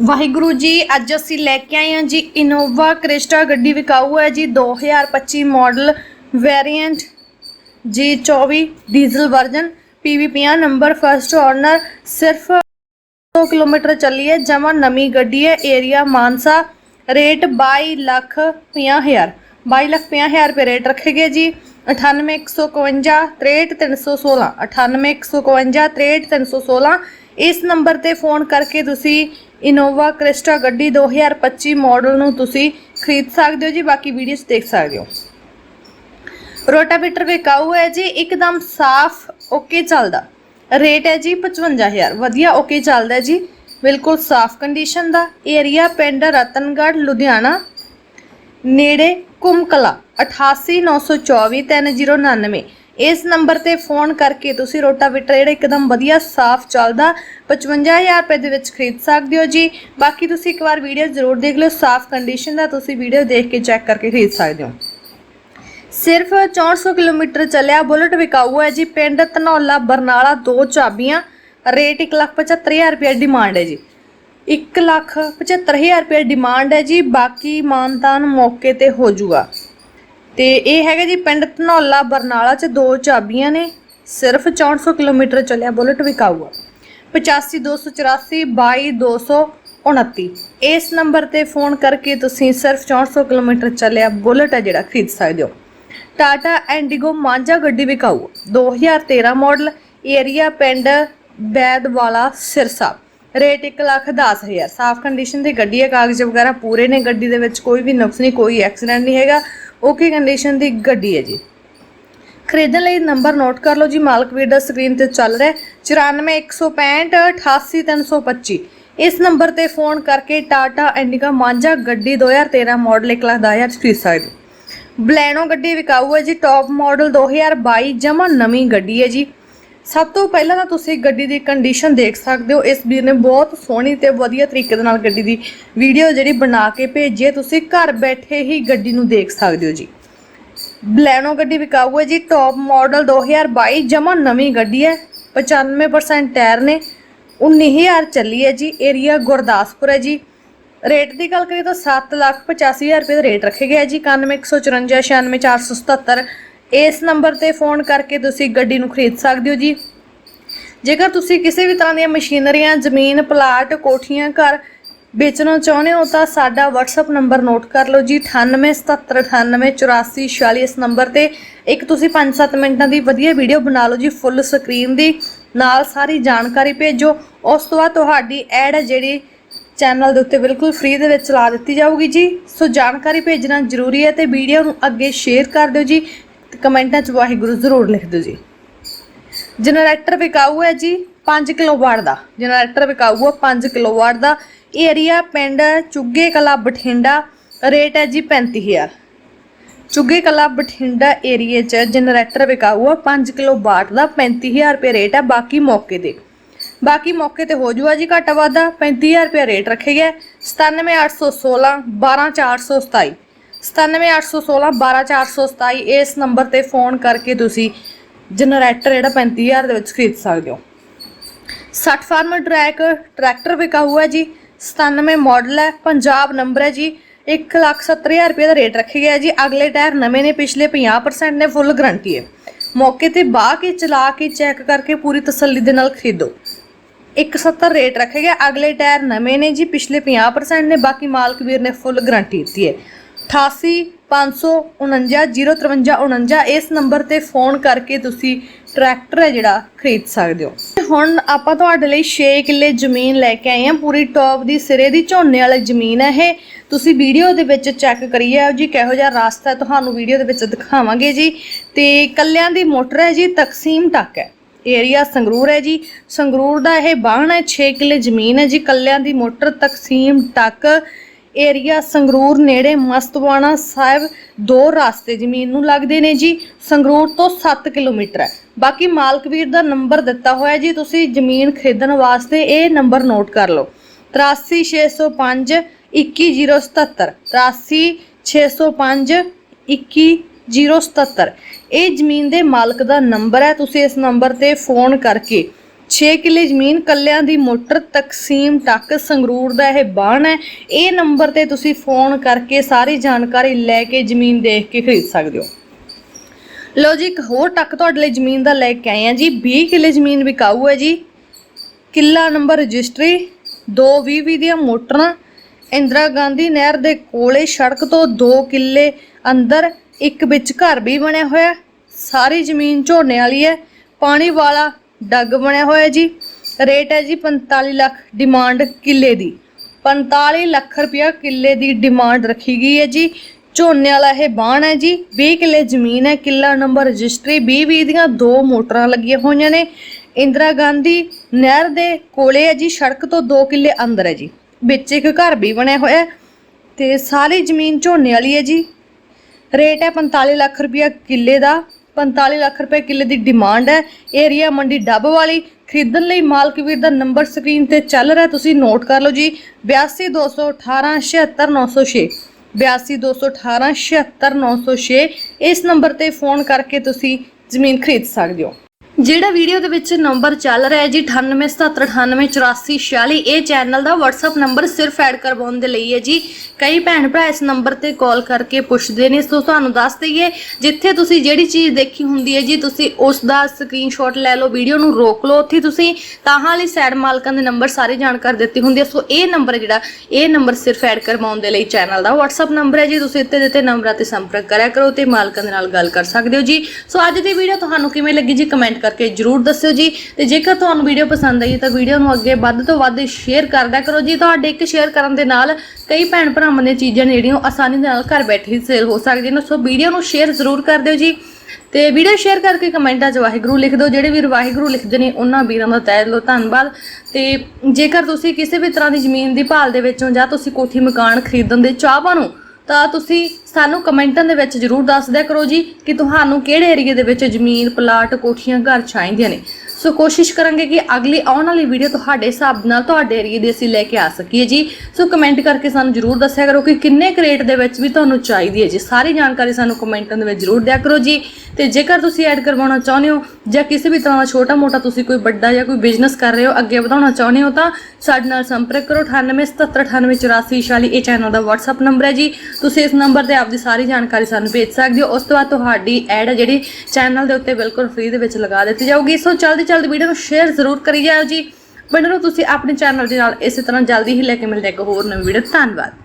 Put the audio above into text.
ਵਾਹਿਗੁਰੂ ਜੀ, ਅੱਜ ਅਸੀਂ ਲੈ ਕੇ ਆਏ ਹਾਂ ਜੀ ਇਨੋਵਾ ਕ੍ਰਿਸਟਾ ਗੱਡੀ ਵਿਕਾਊ ਹੈ ਜੀ 2025 ਮਾਡਲ ਵੇਰੀਐਂਟ ਜੀ 24 diesel version PV50 number first owner ਸਿਰਫ 2 ਕਿਲੋਮੀਟਰ ਚੱਲੀ ਹੈ, ਜਮਾ ਨਵੀਂ ਗੱਡੀ ਹੈ ਏਰੀਆ ਮਾਨਸਾ ਰੇਟ 22 ਲੱਖ 50000 22 ਲੱਖ 50000 ਰੁਪਏ ਰੇਟ ਰੱਖੇ ਗਏ ਜੀ 98152 63316 98152 63316 ਇਸ ਨੰਬਰ ਤੇ ਫੋਨ ਕਰਕੇ ਤੁਸੀਂ ਇਨੋਵਾ ਕ੍ਰਿਸਟਾ ਗੱਡੀ 2025 ਮਾਡਲ ਨੂੰ ਤੁਸੀਂ ਖਰੀਦ ਸਕਦੇ ਹੋ ਜੀ, ਬਾਕੀ ਵੀਡੀਓ ਦੇਖ ਸਕਦੇ ਹੋ। ਰੋਟਾਵੇਟਰ ਵਿਕਾਊ ਹੈ ਜੀ, ਇੱਕਦਮ ਸਾਫ਼ ਓਕੇ ਚੱਲਦਾ। ਰੇਟ ਹੈ ਜੀ 55000 ਵਧੀਆ ਓਕੇ ਚੱਲਦਾ ਜੀ। ਬਿਲਕੁਲ ਸਾਫ਼ ਕੰਡੀਸ਼ਨ ਦਾ ਏਰੀਆ ਪਿੰਡ ਰਤਨਗੜ੍ਹ, ਲੁਧਿਆਣਾ। ਨੇੜੇ ਕੁਮਕਲਾ 8892430099 ਇਸ ਨੰਬਰ ਤੇ ਫੋਨ ਕਰਕੇ ਤੁਸੀਂ ਰੋਟਾਵੇਟਰ ਜਿਹੜਾ ਇੱਕਦਮ ਵਧੀਆ ਸਾਫ਼ ਚੱਲਦਾ 55000 ਰੁਪਏ ਦੇ ਵਿੱਚ ਖਰੀਦ ਸਕਦੇ ਹੋ ਜੀ। ਬਾਕੀ ਤੁਸੀਂ ਇੱਕ ਵਾਰ ਵੀਡੀਓ ਜ਼ਰੂਰ ਦੇਖ ਲਿਓ, ਸਾਫ਼ ਕੰਡੀਸ਼ਨ ਦਾ ਤੁਸੀਂ ਵੀਡੀਓ ਦੇਖ ਕੇ ਚੈੱਕ ਕਰਕੇ ਖਰੀਦ ਸਕਦੇ ਹੋ। ਸਿਰਫ 400 ਕਿਲੋਮੀਟਰ ਚੱਲਿਆ, ਬੁਲਟ ਵਿਕਾਊ ਹੈ ਜੀ, ਪਿੰਡ ਧਨੌਲਾ, ਬਰਨਾਲਾ, ਦੋ ਚਾਬੀਆਂ, ਰੇਟ 175000 ਰੁਪਏ ਡਿਮਾਂਡ ਹੈ ਜੀ। 175000 ਰੁਪਏ ਡਿਮਾਂਡ ਹੈ ਜੀ, ਬਾਕੀ ਮਾਨਤਾਨ ਮੌਕੇ ਤੇ ਹੋ ਜਾਊਗਾ ਤੇ ਇਹ ਹੈਗਾ ਜੀ ਪਿੰਡ ਧਨੌਲਾ ਬਰਨਾਲਾ ਚ ਦੋ ਚਾਬੀਆਂ ਨੇ, ਸਿਰਫ 400 ਕਿਲੋਮੀਟਰ ਚੱਲਿਆ, ਬੁਲਟ ਵਿਕਾਊ ਆ 85284 22229 ਇਸ ਨੰਬਰ ਤੇ ਫੋਨ ਕਰਕੇ ਤੁਸੀਂ ਸਿਰਫ 400 ਕਿਲੋਮੀਟਰ ਚੱਲਿਆ, ਬੁਲਟ ਹੈ ਜਿਹੜਾ, ਖਰੀਦ ਸਕਦੇ ਹੋ। ਟਾਟਾ ਐਂਡੀਗੋ ਮਾਂਜਾ ਗੱਡੀ ਵਿਕਾਊ 2013 ਮਾਡਲ, ਏਰੀਆ ਪਿੰਡ ਬੈਦਵਾਲਾ, ਸਿਰਸਾ। ਰੇਟ 110000 ਸਾਫ਼ ਕੰਡੀਸ਼ਨ ਦੀ ਗੱਡੀ ਹੈ, ਕਾਗਜ਼ ਵਗੈਰਾ ਪੂਰੇ ਨੇ, ਗੱਡੀ ਦੇ ਵਿੱਚ ਕੋਈ ਵੀ ਨੁਕਸ ਨਹੀਂ, ਕੋਈ ਐਕਸੀਡੈਂਟ ਨਹੀਂ ਹੈਗਾ। ਓਕੇ ਕੰਡੀਸ਼ਨ ਦੀ ਗੱਡੀ ਹੈ ਜੀ। ਖਰੀਦਣ ਲਈ ਨੰਬਰ ਨੋਟ ਕਰ ਲਓ ਜੀ, ਮਾਲਕ ਵੀਰ ਦਾ ਸਕਰੀਨ ਤੇ ਚੱਲ ਰਿਹਾ ਹੈ। 94165 88325 ਇਸ ਨੰਬਰ ਤੇ ਫੋਨ ਕਰਕੇ ਟਾਟਾ ਐਂਡੀਗਾ ਮਾਂਜਾ ਗੱਡੀ 2013 ਮਾਡਲ 110000 ਚ ਖਰੀਦ ਸਕਦੇ ਹੋ। ਬਲੈਨੋ ਗੱਡੀ ਵਿਕਾਊ ਹੈ ਜੀ ਟੌਪ ਮਾਡਲ 2022 ਜਮਾ ਨਵੀਂ ਗੱਡੀ ਹੈ ਜੀ। ਸਭ ਤੋਂ ਪਹਿਲਾਂ ਤਾਂ ਤੁਸੀਂ ਗੱਡੀ ਦੀ ਕੰਡੀਸ਼ਨ ਦੇਖ ਸਕਦੇ ਹੋ। ਇਸ ਵੀਰ ਨੇ ਬਹੁਤ ਸੋਹਣੀ ਤੇ ਵਧੀਆ ਤਰੀਕੇ ਦੇ ਨਾਲ ਗੱਡੀ ਦੀ ਵੀਡੀਓ ਜਿਹੜੀ ਬਣਾ ਕੇ ਭੇਜੀ ਹੈ। ਤੁਸੀਂ ਘਰ ਬੈਠੇ ਹੀ ਗੱਡੀ ਨੂੰ ਦੇਖ ਸਕਦੇ ਹੋ ਜੀ। ਬਲੈਨੋ ਗੱਡੀ ਵਿਕਾਊ ਹੈ ਜੀ ਟੌਪ ਮਾਡਲ 2022 ਜਮਾ ਨਵੀਂ ਗੱਡੀ ਹੈ। 95% ਟਾਇਰ ਨੇ। 19000 ਚੱਲੀ ਹੈ ਜੀ। ਏਰੀਆ ਗੁਰਦਾਸਪੁਰ ਹੈ ਜੀ। ਰੇਟ ਦੀ ਗੱਲ ਕਰੀਏ ਤਾਂ 785000 ਰੁਪਏ ਦਾ ਰੇਟ ਰੱਖੇ ਗਿਆ ਹੈ ਜੀ। 9154 96477 ਇਸ ਨੰਬਰ ਤੇ ਫੋਨ ਕਰਕੇ ਤੁਸੀਂ ਗੱਡੀ ਨੂੰ ਖਰੀਦ ਸਕਦੇ ਹੋ ਜੀ। ਜੇਕਰ ਤੁਸੀਂ ਕਿਸੇ ਵੀ ਤਰ੍ਹਾਂ ਦੀਆਂ ਮਸ਼ੀਨਰੀਆਂ, ਜ਼ਮੀਨ, ਪਲਾਟ, ਕੋਠੀਆਂ, ਘਰ ਵੇਚਣਾ ਚਾਹੁੰਦੇ ਹੋ ਤਾਂ ਸਾਡਾ WhatsApp ਨੰਬਰ ਨੋਟ ਕਰ ਲਓ ਜੀ। 9877988446 ਇਸ ਨੰਬਰ ਤੇ ਇੱਕ ਤੁਸੀਂ 5-7 ਮਿੰਟਾਂ ਦੀ ਵਧੀਆ ਵੀਡੀਓ ਬਣਾ ਲਓ ਜੀ ਫੁੱਲ ਸਕਰੀਨ ਦੀ। ਨਾਲ ਸਾਰੀ ਜਾਣਕਾਰੀ ਭੇਜੋ। ਉਸ ਤੋਂ ਬਾਅਦ ਤੁਹਾਡੀ ਐਡ ਹੈ ਜਿਹੜੀ ਚੈਨਲ ਦੇ ਉੱਤੇ ਬਿਲਕੁਲ ਫ੍ਰੀ ਦੇ ਵਿੱਚ ਚਲਾ ਦਿੱਤੀ ਜਾਊਗੀ ਜੀ। ਸੋ ਜਾਣਕਾਰੀ ਭੇਜਣਾ ਜ਼ਰੂਰੀ ਹੈ ਤੇ ਵੀਡੀਓ ਨੂੰ ਅੱਗੇ ਸ਼ੇਅਰ ਕਰ ਦਿਓ ਜੀ। ਤੇ ਕਮੈਂਟਾਂ 'ਚ ਵਾਹਿਗੁਰੂ ਜ਼ਰੂਰ ਲਿਖ ਦਿਓ ਜੀ। ਜਨਰੇਟਰ ਵਿਕਾਊ ਹੈ ਜੀ 5 ਕਿਲੋਵਾਟ ਦਾ। ਜਨਰੇਟਰ ਵਿਕਾਊ ਹੈ 5 ਕਿਲੋਵਾਟ ਦਾ। ਏਰੀਆ ਪਿੰਡ ਚੁੱਗੇ ਕਲਾ ਬਠਿੰਡਾ ਰੇਟ ਹੈ ਜੀ 35000 ਚੁੱਗੇ ਕਲਾ ਬਠਿੰਡਾ ਏਰੀਏ 'ਚ ਜਨਰੇਟਰ ਵਿਕਾਊ ਹੈ 5 ਕਿਲੋਵਾਟ ਦਾ 35000 ਰੁਪਏ ਰੇਟ ਹੈ ਬਾਕੀ ਮੌਕੇ ਤੇ ਬਾਕੀ ਮੌਕੇ ਤੇ ਹੋ ਜੂਗਾ ਜੀ ਘੱਟ ਵਾਧਾ 35000 ਰੁਪਏ ਰੇਟ ਰੱਖੇ ਗਿਆ 97816 12427 97816 12427 ਇਸ ਨੰਬਰ ਤੇ ਫੋਨ ਕਰਕੇ ਤੁਸੀਂ ਜਨਰੇਟਰ ਜਿਹੜਾ 35000 ਦੇ ਵਿੱਚ ਖਰੀਦ ਸਕਦੇ ਹੋ। 60 ਫਾਰਮਰ ਟਰੈਕ, ਟਰੈਕਟਰ ਵਿਕਾਊ ਹੈ ਜੀ 97 ਮਾਡਲ ਹੈ, ਪੰਜਾਬ ਨੰਬਰ ਹੈ ਜੀ 170000 ਰੁਪਏ ਦਾ ਰੇਟ ਰੱਖਿਆ ਗਿਆ ਜੀ, ਅਗਲੇ ਟਾਇਰ ਨਵੇਂ ਨੇ, ਪਿਛਲੇ 50% ਨੇ, ਫੁੱਲ ਗਾਰੰਟੀ ਹੈ। ਮੌਕੇ ਤੇ ਬਾਹ ਕੇ ਚਲਾ ਕੇ ਚੈੱਕ ਕਰਕੇ ਪੂਰੀ ਤਸੱਲੀ ਦੇ ਨਾਲ ਖਰੀਦੋ। 170 ਰੇਟ ਰੱਖਿਆ ਗਿਆ, ਅਗਲੇ ਟਾਇਰ ਨਵੇਂ ਨੇ ਜੀ, ਪਿਛਲੇ 50% ਨੇ, ਬਾਕੀ ਮਾਲਕ ਵੀਰ ਨੇ ਫੁੱਲ ਗਾਰੰਟੀ ਦਿੱਤੀ ਹੈ। 88 549 05349 ਇਸ ਨੰਬਰ ਤੇ ਫੋਨ ਕਰਕੇ ਤੁਸੀਂ ਟਰੈਕਟਰ ਹੈ ਜਿਹੜਾ ਖਰੀਦ ਸਕਦੇ ਹੋ। ਹੁਣ ਆਪਾਂ ਤੁਹਾਡੇ ਲਈ 6 ਕਿੱਲੇ ਜ਼ਮੀਨ ਲੈ ਕੇ ਆਏ ਹਾਂ। ਪੂਰੀ ਟੌਪ ਦੀ, ਸਿਰੇ ਦੀ, ਝੋਨੇ ਵਾਲੀ ਜ਼ਮੀਨ ਹੈ ਇਹ। ਤੁਸੀਂ ਵੀਡੀਓ ਦੇ ਵਿੱਚ ਚੈੱਕ ਕਰੀਏ। ਜੀ, ਕਿਹੋ ਜਿਹਾ ਰਸਤਾ ਤੁਹਾਨੂੰ ਵੀਡੀਓ ਦੇ ਵਿੱਚ ਦਿਖਾਵਾਂਗੇ ਜੀ। ਤੇ ਕੱਲਿਆਂ ਦੀ ਮੋਟਰ ਹੈ ਜੀ, ਤਕਸੀਮ ਟੱਕ ਹੈ। ਏਰੀਆ ਸੰਗਰੂਰ ਹੈ ਜੀ। ਸੰਗਰੂਰ ਦਾ ਇਹ ਬਾਣ ਹੈ 6 ਕਿੱਲੇ ਜ਼ਮੀਨ ਹੈ ਜੀ। ਕੱਲਿਆਂ ਦੀ ਮੋਟਰ ਤਕਸੀਮ ਟੱਕ ਏਰੀਆ ਸੰਗਰੂਰ ਨੇੜੇ ਮਸਤਵਾਣਾ ਸਾਹਿਬ ਦੋ ਰਸਤੇ ਜ਼ਮੀਨ ਨੂੰ ਲੱਗਦੇ ਨੇ ਜੀ। ਸੰਗਰੂਰ ਤੋਂ 7 ਕਿਲੋਮੀਟਰ ਹੈ। ਬਾਕੀ ਮਾਲਕ ਵੀਰ ਦਾ ਨੰਬਰ ਦਿੱਤਾ ਹੋਇਆ ਜੀ, ਤੁਸੀਂ ਜ਼ਮੀਨ ਖਰੀਦਣ ਵਾਸਤੇ ਇਹ ਨੰਬਰ ਨੋਟ ਕਰ ਲਓ। 83605 21077 83605 21077 ਇਹ ਜ਼ਮੀਨ ਦੇ ਮਾਲਕ ਦਾ ਨੰਬਰ ਹੈ। ਤੁਸੀਂ ਇਸ ਨੰਬਰ ਤੇ ਫੋਨ ਕਰਕੇ 6 ਕਿੱਲੇ ਜ਼ਮੀਨ ਕੱਲਿਆਂ ਦੀ ਮੋਟਰ ਤਕਸੀਮ ਟੱਕ ਸੰਗਰੂਰ ਦਾ ਇਹ ਬਾਣ ਹੈ। ਇਹ ਨੰਬਰ ਤੇ ਤੁਸੀਂ ਫੋਨ ਕਰਕੇ ਸਾਰੀ ਜਾਣਕਾਰੀ ਲੈ ਕੇ ਜ਼ਮੀਨ ਦੇਖ ਕੇ ਖਰੀਦ ਸਕਦੇ ਹੋ। ਲੋ ਜੀ, ਇੱਕ ਹੋਰ ਟੱਕ ਤੁਹਾਡੇ ਲਈ ਜ਼ਮੀਨ ਦਾ ਲੈ ਕੇ ਆਏ ਆ ਜੀ। 20 ਕਿੱਲੇ ਜ਼ਮੀਨ ਵਿਕਾਊ ਹੈ ਜੀ। ਕਿੱਲਾ ਨੰਬਰ ਰਜਿਸਟਰੀ 220 ਦੀਆਂ ਮੋਟਰਾਂ, ਇੰਦਰਾ ਗਾਂਧੀ ਨਹਿਰ ਦੇ ਕੋਲੇ ਸੜਕ ਤੋਂ 2 ਕਿੱਲੇ ਅੰਦਰ ਇੱਕ ਵਿੱਚ ਘਰ ਵੀ ਬਣਿਆ ਹੋਇਆ। ਸਾਰੀ ਜ਼ਮੀਨ ਝੋਨੇ ਵਾਲੀ ਹੈ। ਪਾਣੀ ਵਾਲਾ ਡੱਗ ਬਣਿਆ ਹੋਇਆ ਜੀ। ਰੇਟ ਹੈ ਜੀ 45 ਲੱਖ ਡਿਮਾਂਡ ਕਿੱਲੇ ਦੀ। 45 ਲੱਖ ਰੁਪਇਆ ਕਿੱਲੇ ਦੀ ਡਿਮਾਂਡ ਰੱਖੀ ਗਈ ਹੈ ਜੀ। ਝੋਨੇ ਵਾਲਾ ਇਹ ਬਾਣ ਹੈ ਜੀ। 20 ਕਿੱਲੇ ਜ਼ਮੀਨ ਹੈ, ਕਿੱਲਾ ਨੰਬਰ ਰਜਿਸਟਰੀ 20 20 ਦੀਆਂ ਦੋ ਮੋਟਰਾਂ ਲੱਗੀਆਂ ਹੋਈਆਂ ਨੇ। ਇੰਦਰਾ ਗਾਂਧੀ ਨਹਿਰ ਦੇ ਕੋਲੇ ਹੈ ਜੀ, ਸੜਕ ਤੋਂ 2 ਕਿੱਲੇ ਅੰਦਰ ਹੈ ਜੀ। ਵਿੱਚ ਇੱਕ ਘਰ ਵੀ ਬਣਿਆ ਹੋਇਆ ਹੈ ਤੇ ਸਾਰੀ ਜ਼ਮੀਨ ਝੋਨੇ ਵਾਲੀ ਹੈ ਜੀ। ਰੇਟ ਹੈ 45 ਲੱਖ ਰੁਪਇਆ ਕਿੱਲੇ ਦਾ। 45 ਲੱਖ ਰੁਪਏ ਕਿੱਲੇ ਦੀ ਡਿਮਾਂਡ ਹੈ। ਏਰੀਆ ਮੰਡੀ ਡੱਬ ਵਾਲੀ, ਖਰੀਦਣ ਲਈ ਮਾਲਕ ਵੀਰ ਦਾ ਨੰਬਰ ਸਕਰੀਨ ਤੇ ਚੱਲ ਰਿਹਾ ਤੁਸੀਂ ਨੋਟ ਕਰ ਲਓ ਜੀ 8221876906 8221876906 ਇਸ ਨੰਬਰ ਤੇ ਫੋਨ ਕਰਕੇ ਤੁਸੀਂ ਜ਼ਮੀਨ ਖਰੀਦ ਸਕਦੇ ਹੋ। ਜਿਹੜਾ ਵੀਡੀਓ ਦੇ ਵਿੱਚ ਨੰਬਰ ਚੱਲ ਰਿਹਾ ਹੈ ਜੀ 9877988446 ਇਹ ਚੈਨਲ ਦਾ WhatsApp ਨੰਬਰ ਸਿਰਫ ਐਡ ਕਰਵਾਉਣ ਦੇ ਲਈ ਹੈ ਜੀ। ਕਈ ਭੈਣ ਭਰਾ ਇਸ ਨੰਬਰ ਤੇ ਕਾਲ ਕਰਕੇ ਪੁੱਛਦੇ ਨੇ, ਸੋ ਤੁਹਾਨੂੰ ਦੱਸ ਦਈਏ, ਜਿੱਥੇ ਤੁਸੀਂ ਜਿਹੜੀ ਚੀਜ਼ ਦੇਖੀ ਹੁੰਦੀ ਹੈ ਜੀ, ਤੁਸੀਂ ਉਸ ਦਾ ਸਕਰੀਨਸ਼ਾਟ ਲੈ ਲਓ, ਵੀਡੀਓ ਨੂੰ ਰੋਕ ਲਓ, ਉੱਥੇ ਤੁਸੀਂ ਤਾਹਾਂ ਵਾਲੀ ਸਾਈਡ ਮਾਲਕਾਂ ਦੇ ਨੰਬਰ ਸਾਰੇ ਜਾਣਕਾਰੀ ਦਿੱਤੀ ਹੁੰਦੀ ਹੈ। ਸੋ ਇਹ ਨੰਬਰ ਜਿਹੜਾ, ਇਹ ਨੰਬਰ ਸਿਰਫ ਐਡ ਕਰਵਾਉਣ ਦੇ ਲਈ ਚੈਨਲ ਦਾ WhatsApp ਨੰਬਰ ਹੈ ਜੀ, ਤੁਸੀਂ ਇੱਥੇ ਦਿੱਤੇ ਨੰਬਰਾਂ ਤੇ ਸੰਪਰਕ ਕਰਿਆ ਕਰੋ ਤੇ ਮਾਲਕਾਂ ਦੇ ਨਾਲ ਗੱਲ ਕਰ ਸਕਦੇ ਹੋ ਜੀ। ਸੋ ਅੱਜ ਦੀ ਵੀਡੀਓ ਤੁਹਾਨੂੰ ਕਿਵੇਂ ਲੱਗੀ ਜੀ ਕਮੈਂਟ ਕਰਕੇ ਜਰੂਰ ਦੱਸਿਓ ਜੀ। ਤੇ ਜੇਕਰ ਤੁਹਾਨੂੰ ਵੀਡੀਓ ਪਸੰਦ ਆਈ, ਤਾਂ ਵੀਡੀਓ ਨੂੰ ਅੱਗੇ ਵੱਧ ਤੋਂ ਵੱਧ ਸ਼ੇਅਰ ਕਰਦਿਆ ਕਰੋ ਜੀ। ਤੁਹਾਡੇ ਇੱਕ ਸ਼ੇਅਰ ਕਰਨ ਦੇ ਨਾਲ ਕਈ ਭੈਣ ਭਰਾਵਾਂ ਦੀਆਂ ਚੀਜ਼ਾਂ ਜਿਹੜੀਆਂ ਉਹ ਆਸਾਨੀ ਦੇ ਨਾਲ ਘਰ ਬੈਠੇ ਹੀ ਸੇਲ ਹੋ ਸਕਦੀਆਂ ਨੇ। ਸੋ ਵੀਡੀਓ ਨੂੰ ਸ਼ੇਅਰ ਜ਼ਰੂਰ ਕਰ ਦਿਓ ਜੀ। ਤੇ ਵੀਡੀਓ ਸ਼ੇਅਰ ਕਰਕੇ ਕਮੈਂਟਾਂ 'ਚ ਵਾਹਿਗੁਰੂ ਲਿਖ ਦਿਓ। ਜਿਹੜੇ ਵੀਰ ਵਾਹਿਗੁਰੂ ਲਿਖਦੇ ਨੇ, ਉਹਨਾਂ ਵੀਰਾਂ ਦਾ ਤਹਿ ਦਿਲੋਂ ਧੰਨਵਾਦ। ਤੇ ਜੇਕਰ ਤੁਸੀਂ ਕਿਸੇ ਵੀ ਤਰ੍ਹਾਂ ਦੀ ਜ਼ਮੀਨ ਦੀ ਭਾਲ ਦੇ ਵਿੱਚੋਂ ਜਾਂ ਤੁਸੀਂ ਕੋਠੀ ਮਕਾਨ ਖਰੀਦਣ ਦੇ ਚਾਹਵਾਂ ਨੂੰ ਤਾਂ ਤੁਸੀਂ ਸਾਨੂੰ ਕਮੈਂਟਾਂ ਦੇ ਵਿੱਚ ਜਰੂਰ ਦੱਸ ਦਿਆ ਕਰੋ ਜੀ ਕਿ ਤੁਹਾਨੂੰ ਕਿਹੜੇ ਏਰੀਏ ਦੇ ਵਿੱਚ ਜ਼ਮੀਨ ਪਲਾਟ ਕੋਠੀਆਂ, ਘਰ ਚਾਹੀਦੀਆਂ ਨੇ। ਸੋ ਕੋਸ਼ਿਸ਼ ਕਰਾਂਗੇ ਕਿ ਅਗਲੀ ਆਉਣ ਵਾਲੀ ਵੀਡੀਓ ਤੁਹਾਡੇ ਹਿਸਾਬ ਨਾਲ, ਤੁਹਾਡੇ ਏਰੀਏ ਦੀ ਅਸੀਂ ਲੈ ਕੇ ਆ ਸਕੀਏ ਜੀ। ਸੋ ਕਮੈਂਟ ਕਰਕੇ ਸਾਨੂੰ ਜਰੂਰ ਦੱਸਿਆ ਕਰੋ ਕਿ ਕਿੰਨੇ ਕਰੇਟ ਦੇ ਵਿੱਚ ਵੀ ਤੁਹਾਨੂੰ ਚਾਹੀਦੀ ਹੈ ਜੀ। ਸਾਰੀ ਜਾਣਕਾਰੀ ਸਾਨੂੰ ਕਮੈਂਟਾਂ ਦੇ ਵਿੱਚ ਜਰੂਰ ਦਿਆ ਕਰੋ ਜੀ। ਤੇ ਜੇਕਰ ਤੁਸੀਂ ਐਡ ਕਰਵਾਉਣਾ ਚਾਹੁੰਦੇ ਹੋ ਜਾਂ ਕਿਸੇ ਵੀ ਤਰ੍ਹਾਂ ਦਾ ਛੋਟਾ ਮੋਟਾ ਤੁਸੀਂ ਕੋਈ ਵੱਡਾ ਜਾਂ ਕੋਈ ਬਿਜ਼ਨਸ ਕਰ ਰਹੇ ਹੋ, ਅੱਗੇ ਵਧਾਉਣਾ ਚਾਹੁੰਦੇ ਹੋ ਤਾਂ ਸਾਡੇ ਨਾਲ ਸੰਪਰਕ ਕਰੋ। 9877988446 ਇਹ ਚੈਨਲ ਦਾ WhatsApp ਨੰਬਰ ਹੈ ਜੀ। ਤੁਸੀਂ ਇਸ ਨੰਬਰ ਤੇ ਆਪਦੀ ਸਾਰੀ ਜਾਣਕਾਰੀ ਸਾਨੂੰ ਭੇਜ ਸਕਦੇ ਹੋ। ਉਸ ਤੋਂ ਬਾਅਦ ਤੁਹਾਡੀ ਐਡ ਹੈ ਜਿਹੜੀ ਚੈਨਲ ਦੇ ਉੱਤੇ ਬਿਲਕੁਲ ਫ੍ਰੀ ਦੇ ਵਿੱਚ ਲਗਾ ਦਿੱਤੀ ਜਾਊਗੀ। ਸੋ ਜਲਦੀ ਜਲਦੀ ਵੀਡੀਓ ਨੂੰ ਸ਼ੇਅਰ ਜ਼ਰੂਰ ਕਰੀ ਜਾਓ ਜੀ। ਬਣੇ ਰਹੋ ਤੁਸੀਂ ਆਪਣੇ ਚੈਨਲ ਦੇ ਨਾਲ। ਇਸੇ ਤਰ੍ਹਾਂ ਜਲਦੀ ਹੀ ਲੈ ਕੇ ਮਿਲਦੇ ਇੱਕ ਹੋਰ ਨਵੀਂ ਵੀਡੀਓ ਧੰਨਵਾਦ।